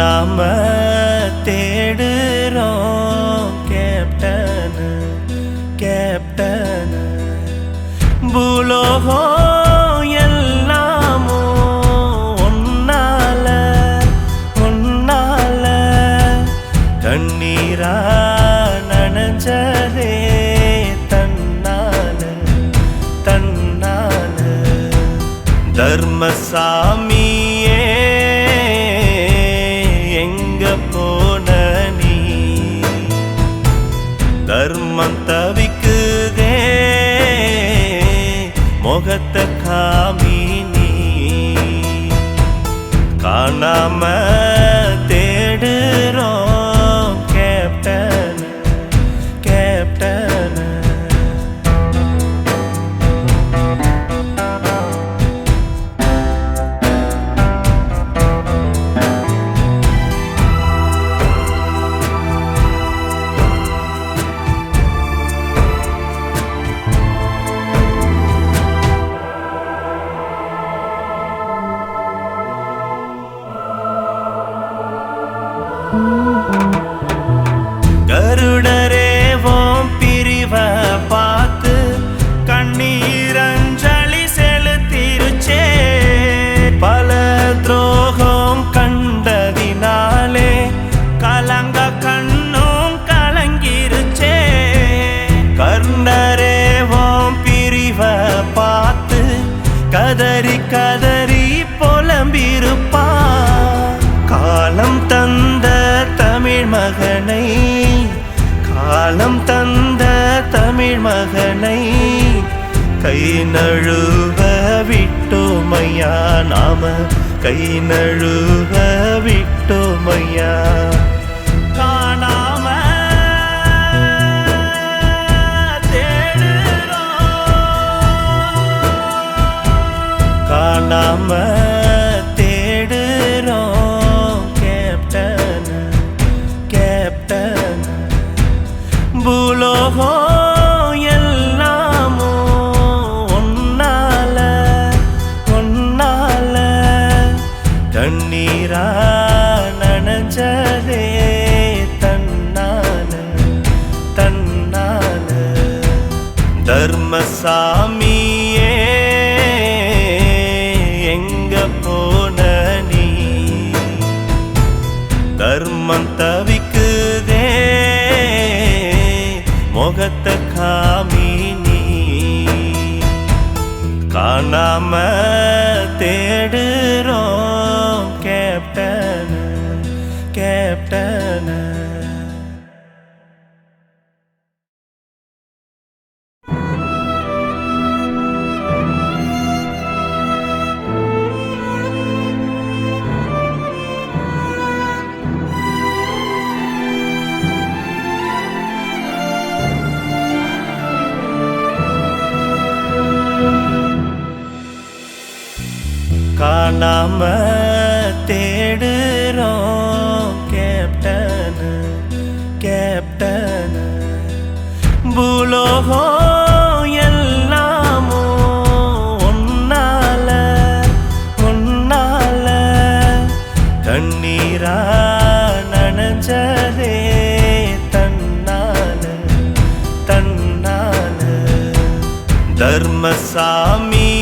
நாம தேடுறோம் captain captain. பூலோகம் எல்லாமோ ஒன்னால ஒன்னால கண்ணீரா நனைஞ்சதே தன்னால தன்னால. தர்மசாமியே தவிக்குதே. முகத்த காமினி. நீ காணாம கதறி கதறி புலம்பிருப்பா காலம் தந்த தமிழ் மகனை காலம் தந்த தமிழ் மகனை கை நழுவ விட்டோமையா? நாம கை நழுவ விட்டோமையா? மனம் தவிக்குதே. முகத்த காமி நீ. காணாம தேடுறோம். நாம தேடுறோம் கேப்டன் கேப்டன். பூலோகம் எல்லாமோ ஒன்னால ஒன்னால கண்ணீரா நனைஞ்சதே தன்னால தன்னால தர்மசாமியே